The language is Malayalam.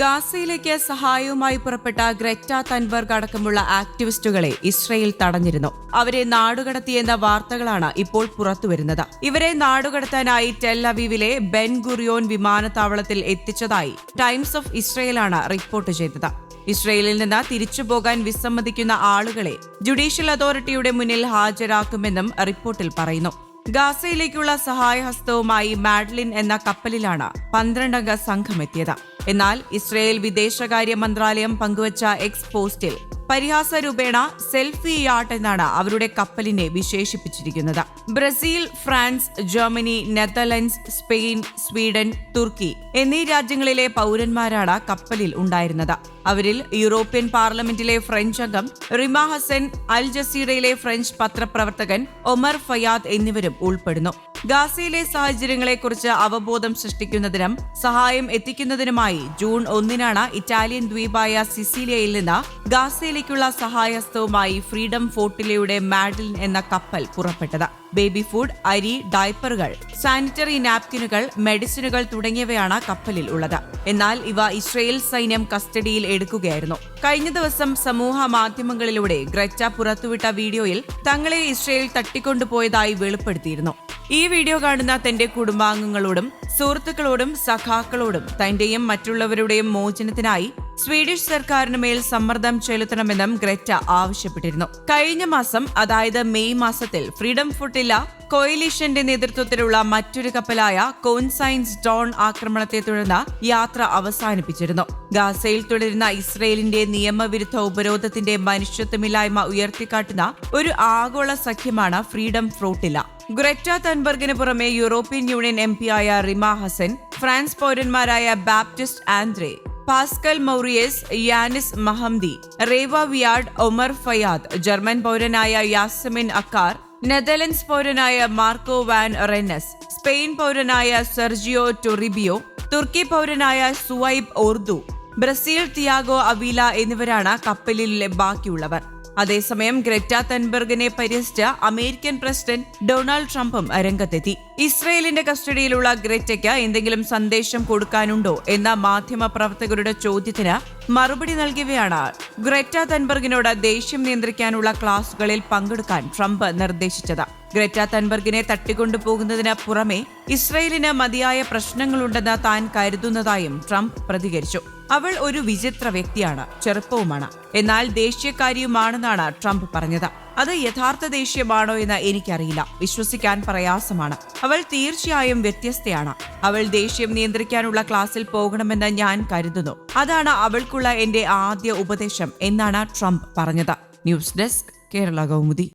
ഗാസയിലേക്ക് സഹായവുമായി പുറപ്പെട്ട ഗ്രറ്റ തൻബർഗ് അടക്കമുള്ള ആക്ടിവിസ്റ്റുകളെ ഇസ്രയേൽ തടഞ്ഞിരുന്നു. അവരെ നാടുകടത്തിയെന്ന വാർത്തകളാണ് ഇപ്പോൾ പുറത്തുവരുന്നത്. ഇവരെ നാടുകടത്താനായി ടെൽ അവീവിലെ ബെൻ ഗുറിയോൻ വിമാനത്താവളത്തിൽ എത്തിച്ചതായി ടൈംസ് ഓഫ് ഇസ്രയേലാണ് റിപ്പോർട്ട് ചെയ്തത്. ഇസ്രയേലിൽ നിന്ന് തിരിച്ചുപോകാൻ വിസമ്മതിക്കുന്ന ആളുകളെ ജുഡീഷ്യൽ അതോറിറ്റിയുടെ മുന്നിൽ ഹാജരാക്കുമെന്നും റിപ്പോർട്ടിൽ പറയുന്നു. ഗാസയിലേക്കുള്ള സഹായഹസ്തവുമായി മാഡ്ലിൻ എന്ന കപ്പലിലാണ് പന്ത്രണ്ടംഗ സംഘം എത്തിയത് എന്നാൽ ഇസ്രയേൽ വിദേശകാര്യ മന്ത്രാലയം പങ്കുവച്ച എക്സ് പോസ്റ്റിൽ പരിഹാസ രൂപേണ സെൽഫി യാട്ട് എന്നാണ് അവരുടെ കപ്പലിനെ വിശേഷിപ്പിച്ചിരിക്കുന്നത്. Brazil France Germany Netherlands Spain Sweden Turkey എന്നീ രാജ്യങ്ങളിലെ പൗരന്മാരാണ് കപ്പലിൽ ഉണ്ടായിരുന്നത്. അവരിൽ യൂറോപ്യൻ പാർലമെന്റിലെ ഫ്രഞ്ച് അംഗം റിമ ഹസൻ അൽ ജസീറയിലെ ഫ്രഞ്ച് പത്രപ്രവർത്തകൻ ഒമർ ഫയാദ് എന്നിവരും ഉൾപ്പെടുന്നു. ഗാസയിലെ സാഹചര്യങ്ങളെക്കുറിച്ച് അവബോധം സൃഷ്ടിക്കുന്നതിനും സഹായം എത്തിക്കുന്നതിനുമായി ജൂൺ ഒന്നിനാണ് ഇറ്റാലിയൻ ദ്വീപായ സിസിലിയയിൽ നിന്ന് ഗാസയിലേക്കുള്ള സഹായസ്ഥവുമായി ഫ്രീഡം ഫോർട്ടിലയുടെ മാഡിൽ എന്ന കപ്പൽ പുറപ്പെട്ടത്. ബേബി ഫുഡ് അരി ഡയപ്പറുകൾ സാനിറ്ററി നാപ്കിനുകൾ മെഡിസിനുകൾ തുടങ്ങിയവയാണ് കപ്പലിൽ ഉള്ളത്. എന്നാൽ ഇവ ഇസ്രയേൽ സൈന്യം കസ്റ്റഡിയിൽ എടുക്കുകയായിരുന്നു. കഴിഞ്ഞ ദിവസം സമൂഹ മാധ്യമങ്ങളിലൂടെ ഗ്രറ്റ പുറത്തുവിട്ട വീഡിയോയിൽ തങ്ങളെ ഇസ്രയേൽ തട്ടിക്കൊണ്ടുപോയതായി വെളിപ്പെടുത്തിയിരുന്നു. ഈ വീഡിയോ കാണുന്ന തന്റെ കുടുംബാംഗങ്ങളോടും സുഹൃത്തുക്കളോടും സഖാക്കളോടും തന്റെയും മറ്റുള്ളവരുടെയും മോചനത്തിനായി സ്വീഡിഷ് സർക്കാരിന് മേൽ സമ്മർദ്ദം ചെലുത്തണമെന്നും ഗ്രെറ്റ ആവശ്യപ്പെട്ടിരുന്നു. കഴിഞ്ഞ മാസം അതായത് മെയ് മാസത്തിൽ ഫ്രീഡം ഫുട്ടില്ല കോയിലിഷന്റെ നേതൃത്വത്തിലുള്ള മറ്റൊരു കപ്പലായ കോൺസൈൻസ് ഡോൺ ആക്രമണത്തെ തുടർന്ന് യാത്ര അവസാനിപ്പിച്ചിരുന്നു. ഗാസയിൽ തുടരുന്ന ഇസ്രയേലിന്റെ നിയമവിരുദ്ധ ഉപരോധത്തിന്റെ മനുഷ്യത്വമില്ലായ്മ ഉയർത്തിക്കാട്ടുന്ന ഒരു ആഗോള സഖ്യമാണ് ഫ്രീഡം ഫ്രൂട്ടില്ല ഗ്രെറ്റ തൻബർഗിന് പുറമെ യൂറോപ്യൻ യൂണിയൻ എം ആയ Rima Hassan France പൗരന്മാരായ Baptiste Andre Pascal Maurius Yanis Mahmdi Reva Viard Omar Fayad German പൗരനായ Yasemin Akar Netherlands പൗരനായ മാർക്കോ വാൻ റെനസ് സ്പെയിൻ പൗരനായ സെർജിയോ ടൊറിബിയോ തുർക്കി പൗരനായ Suayb Ordu Brazil Thiago Avila എന്നിവരാണ് കപ്പലിലെ ബാക്കിയുള്ളവർ. അതേസമയം ഗ്രെറ്റ തൻബർഗിനെ പരിഹസിച്ച അമേരിക്കൻ പ്രസിഡന്റ് ഡൊണാൾഡ് ട്രംപും രംഗത്തെത്തി. ഇസ്രയേലിന്റെ കസ്റ്റഡിയിലുള്ള ഗ്രെറ്റയ്ക്ക് എന്തെങ്കിലും സന്ദേശം കൊടുക്കാനുണ്ടോ എന്ന മാധ്യമ പ്രവർത്തകരുടെ ചോദ്യത്തിന് മറുപടി നൽകിയവയാണ്. ഗ്രെറ്റ തൻബർഗിനോട് ദേഷ്യം നിയന്ത്രിക്കാനുള്ള ക്ലാസുകളിൽ പങ്കെടുക്കാൻ ട്രംപ് നിർദ്ദേശിച്ചത്. ഗ്രെറ്റ തൻബർഗിനെ തട്ടിക്കൊണ്ടുപോകുന്നതിന് പുറമെ ഇസ്രയേലിന് മതിയായ പ്രശ്നങ്ങളുണ്ടെന്ന് താൻ കരുതുന്നതായും ട്രംപ് പ്രതികരിച്ചു. അവൾ ഒരു വിചിത്ര വ്യക്തിയാണ് ചെറുപ്പവുമാണ്. എന്നാൽ ദേശീയക്കാരിയുമാണെന്നാണ് ട്രംപ് പറഞ്ഞത്. അത് യഥാർത്ഥ ദേഷ്യമാണോ എന്ന് എനിക്കറിയില്ല. വിശ്വസിക്കാൻ പ്രയാസമാണ്. അവൾ തീർച്ചയായും വ്യത്യസ്തയാണ്. അവൾ ദേഷ്യം നിയന്ത്രിക്കാനുള്ള ക്ലാസ്സിൽ പോകണമെന്ന് ഞാൻ കരുതുന്നു. അതാണ് അവൾക്കുള്ള എന്റെ ആദ്യ ഉപദേശം എന്നാണ് ട്രംപ് പറഞ്ഞത്. News desk Kerala Kaumudi.